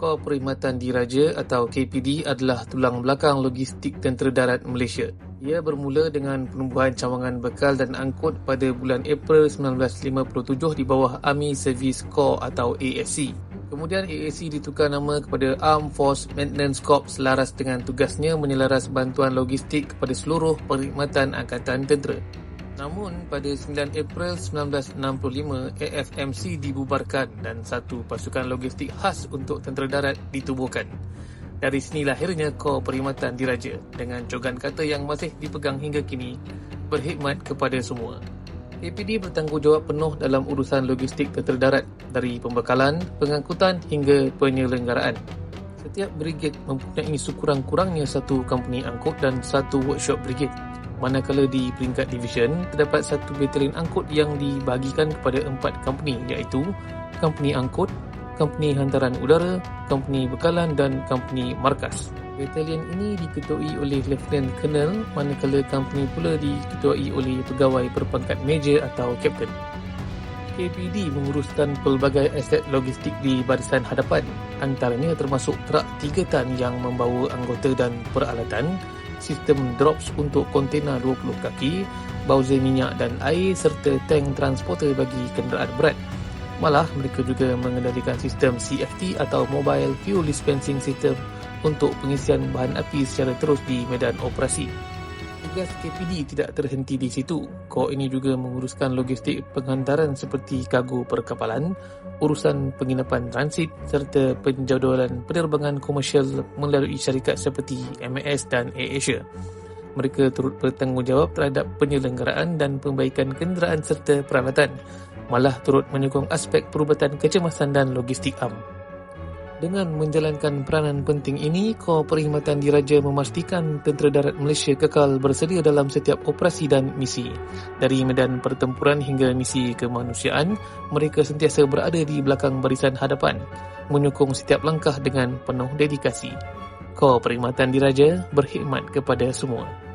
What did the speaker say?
Kor Perkhidmatan Diraja atau KPD adalah tulang belakang logistik tentera darat Malaysia. Ia bermula dengan penubuhan cawangan bekal dan angkut pada bulan April 1957 di bawah Army Service Corps atau ASC. Kemudian ASC ditukar nama kepada Armed Force Maintenance Corps selaras dengan tugasnya menyelaras bantuan logistik kepada seluruh perkhidmatan angkatan tentera. Namun pada 9 April 1965 AFMC dibubarkan dan satu pasukan logistik khas untuk tentera darat ditubuhkan. Dari sini lahirnya Kor Perkhidmatan Diraja dengan cogan kata yang masih dipegang hingga kini berkhidmat kepada semua. APD bertanggungjawab penuh dalam urusan logistik tentera darat dari pembekalan, pengangkutan hingga penyelenggaraan. Setiap brigade mempunyai sekurang-kurangnya satu company angkut dan satu workshop brigade manakala di peringkat division terdapat satu batalion angkut yang dibahagikan kepada empat company iaitu company angkut, company hantaran udara, company bekalan dan company markas. Batalion ini diketuai oleh Lieutenant Colonel manakala company pula diketuai oleh pegawai berpangkat major atau captain. KPD menguruskan pelbagai aset logistik di barisan hadapan antaranya termasuk trak 3 tan yang membawa anggota dan peralatan sistem drops untuk kontena 20 kaki, bauzer minyak dan air serta tank transporter bagi kenderaan berat. Malah mereka juga mengendalikan sistem CFT atau Mobile Fuel Dispensing System untuk pengisian bahan api secara terus di medan operasi tugas KPD tidak terhenti di situ. Kor ini juga menguruskan logistik penghantaran seperti kargo perkapalan, urusan penginapan transit serta penjadualan penerbangan komersial melalui syarikat seperti MAS dan AirAsia. Mereka turut bertanggungjawab terhadap penyelenggaraan dan pembaikan kenderaan serta peralatan, malah turut menyokong aspek perubatan kecemasan dan logistik am. Dengan menjalankan peranan penting ini, Kor Perkhidmatan Diraja memastikan tentera darat Malaysia kekal bersedia dalam setiap operasi dan misi. Dari medan pertempuran hingga misi kemanusiaan, mereka sentiasa berada di belakang barisan hadapan, menyokong setiap langkah dengan penuh dedikasi. Kor Perkhidmatan Diraja berkhidmat kepada semua.